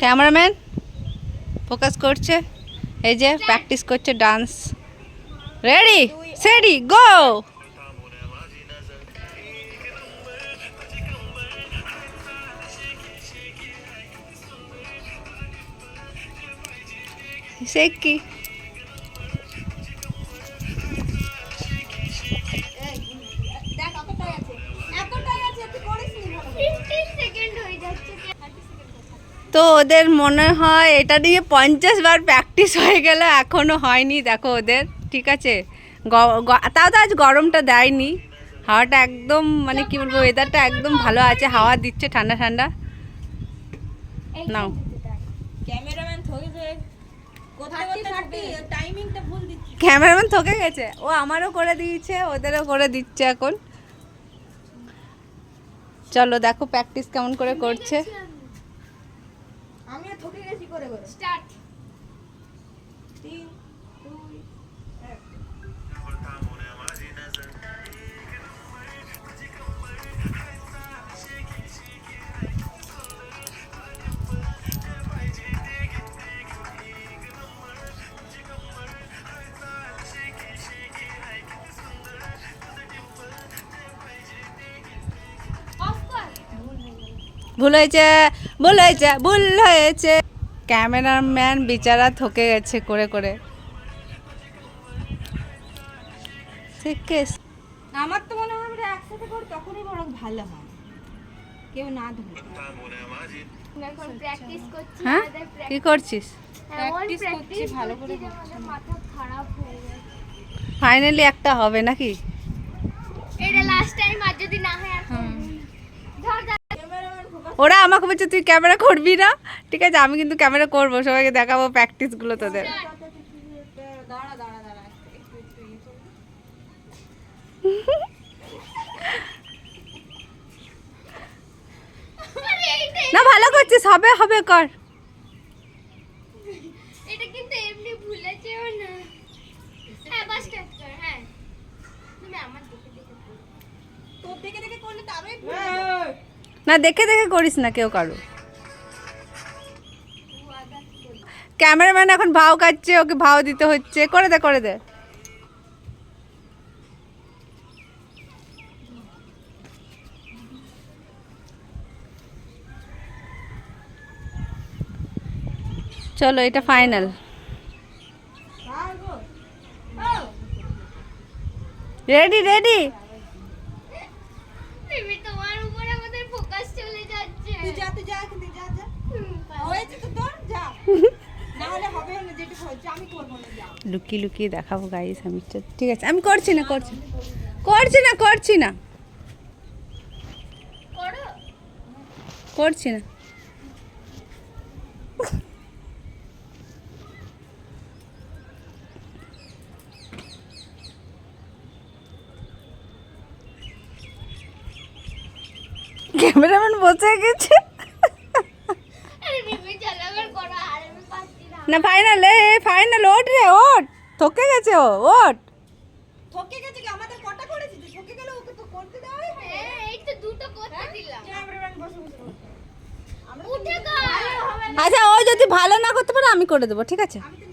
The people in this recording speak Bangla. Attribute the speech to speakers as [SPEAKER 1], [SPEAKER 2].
[SPEAKER 1] ক্যামেরাম্যান ফোকাস করছে এই যে প্র্যাকটিস করছে ডান্স। রেডি সেডি গো সে কি? তো ওদের মনে হয় এটা নিয়ে পঞ্চাশ বার প্র্যাকটিস হয়ে গেল এখনও হয়নি দেখো ওদের ঠিক আছে? তাও তো আজ গরমটা দেয়নি। হাওয়াটা একদম মানে কি বলব ওয়েদারটা একদম ভালো আছে হাওয়া দিচ্ছে ঠান্ডা ঠান্ডা। নাও।
[SPEAKER 2] ক্যামেরাম্যান
[SPEAKER 1] ক্যামেরাম্যান থকে গেছে? ও আমারও করে দিয়েছে ওদেরও করে দিচ্ছে এখন। চলো দেখো প্র্যাকটিস কেমন করে করছে।
[SPEAKER 2] আমিও থকে গেছি করে করে।
[SPEAKER 3] স্টার্ট
[SPEAKER 2] তিন
[SPEAKER 1] ভুল হয়েছে ভুল হয়েছে ভুল হয়েছে। ক্যামেরাম্যান বিচারা থকে গেছে করে করে। ঠিক আছে।
[SPEAKER 2] আমার তো মনে হয় আমরা একসাথে করি তখনই বরং ভালো হয়। কেউ না ধরে
[SPEAKER 3] এখন প্র্যাকটিস করছি
[SPEAKER 1] হ্যাঁ কি করছিস
[SPEAKER 2] করছি, ভালো করে
[SPEAKER 3] মাথা খারাপ হয়ে যাচ্ছে
[SPEAKER 1] ফাইনালি একটা হবে নাকি
[SPEAKER 3] এটা লাস্ট টাইম আর যদি না হয় আর ধর ধর
[SPEAKER 1] ওরা আমাকে বলছে তুই ক্যামেরা করবি না? ঠিক আছে আমি কিন্তু ক্যামেরা করব সবাইকে দেখাবো প্র্যাকটিসগুলো তোদের। না ভালো করছিস হবে হবে কর।
[SPEAKER 3] এটা কিন্তু এমনি ভুলে যেও না। হ্যাঁ বাস স্টার্ট কর হ্যাঁ। তুমি আমার দেখে দেখে
[SPEAKER 2] তোর দেখে দেখে করলে তো আরোই।
[SPEAKER 1] না, দেখে দেখে করিস না কেউ
[SPEAKER 3] কারও।
[SPEAKER 1] ক্যামেরাম্যান এখন ভাও কাটছে, ওকে ভাও দিতে হচ্ছে। করে দে করে দে। চলো, এটা ফাইনাল। রেডি রেডি
[SPEAKER 3] তুমি তোমার উপর আমাদের ফোকাস চলে যাচ্ছে
[SPEAKER 2] তুই যা তুই যা তুই যা যা
[SPEAKER 3] হুম,
[SPEAKER 2] হয়েছে তো তোর যা না হলে হবে না যেটুকু হয়েছে আমি করব না যা
[SPEAKER 1] লুকিয়ে লুকিয়ে দেখাবো গাইস আমি ঠিক আছে, আমি করছি না, করছি। করছি না করছি না। করছি না। ক্যামেরাম্যান বসে গেছে।
[SPEAKER 3] না
[SPEAKER 1] ফাইনাল এ ফাইনাল ওট রে ওট থকে গেছে ও ওট
[SPEAKER 2] ঠকে গেছে কি? আমাদের কটা করেছি তুই ঠকে গেল ওকে তো করতে দাও
[SPEAKER 3] হ্যাঁ? এই তো দুটো করতে দিলাম।
[SPEAKER 2] ক্যামেরাম্যান বসে বসে করছে। আমরা
[SPEAKER 3] উঠে
[SPEAKER 2] নিজে-
[SPEAKER 1] আচ্ছা ও যদি ভালো না করতে পারে আমি করে দেবো ঠিক আছে?
[SPEAKER 2] আমি তো